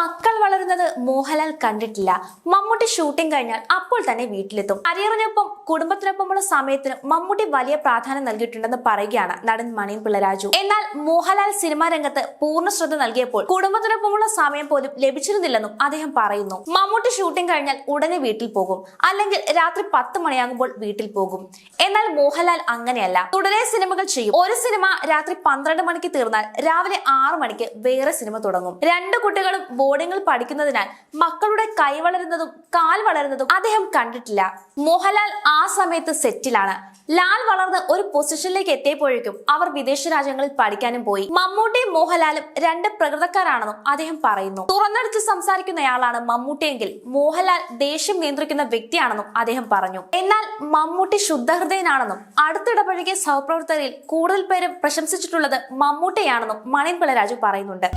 മക്കൾ വളരുന്നത് മോഹൻലാൽ കണ്ടിട്ടില്ല. മമ്മൂട്ടി ഷൂട്ടിംഗ് കഴിഞ്ഞാൽ അപ്പോൾ തന്നെ വീട്ടിലെത്തും. കരിയറിനൊപ്പം കുടുംബത്തിനൊപ്പമുള്ള സമയത്തിന് മമ്മൂട്ടി വലിയ പ്രാധാന്യം നൽകിയിട്ടുണ്ടെന്ന് പറയുകയാണ് നടൻ മണിയൻ പിള്ളരാജു എന്നാൽ മോഹൻലാൽ സിനിമാ രംഗത്ത് പൂർണ ശ്രദ്ധ നൽകിയപ്പോൾ കുടുംബത്തിനൊപ്പമുള്ള സമയം പോലും ലഭിച്ചിരുന്നില്ലെന്നും അദ്ദേഹം പറയുന്നു. മമ്മൂട്ടി ഷൂട്ടിംഗ് കഴിഞ്ഞാൽ ഉടനെ വീട്ടിൽ പോകും. അല്ലെങ്കിൽ രാത്രി പത്ത് മണിയാകുമ്പോൾ വീട്ടിൽ പോകും. എന്നാൽ മോഹൻലാൽ അങ്ങനെയല്ല. തുടരെ സിനിമകൾ ചെയ്യും. ഒരു സിനിമ രാത്രി പന്ത്രണ്ട് മണിക്ക് തീർന്നാൽ രാവിലെ ആറ് മണിക്ക് വേറെ സിനിമ തുടങ്ങും. രണ്ട് കുട്ടികളും ബോർഡിങ്ങിൽ പഠിക്കുന്നതിനാൽ മക്കളുടെ കൈ വളരുന്നതും കാൽ വളരുന്നതും അദ്ദേഹം കണ്ടിട്ടില്ല. മോഹൻലാൽ ആ സമയത്ത് സെറ്റിലാണ്. ലാൽ വളർന്ന് ഒരു പൊസിഷനിലേക്ക് എത്തിയപ്പോഴേക്കും അവർ വിദേശ രാജ്യങ്ങളിൽ പഠിക്കാനും പോയി. മമ്മൂട്ടിയും മോഹൻലാലും രണ്ട് പ്രകൃതക്കാരാണെന്നും അദ്ദേഹം പറയുന്നു. തുറന്നടിച്ച് സംസാരിക്കുന്നയാളാണ് മമ്മൂട്ടിയെങ്കിൽ മോഹൻലാൽ ദേഷ്യം നിയന്ത്രിക്കുന്ന വ്യക്തിയാണെന്നും അദ്ദേഹം പറഞ്ഞു. എന്നാൽ മമ്മൂട്ടി ശുദ്ധഹൃദയനാണെന്നും അടുത്തിടപഴകിയ സഹപ്രവർത്തകരിൽ കൂടുതൽ പേരും പ്രശംസിച്ചിട്ടുള്ളത് മമ്മൂട്ടിയാണെന്നും മണിൻ പിള്ളരാജു പറയുന്നുണ്ട്.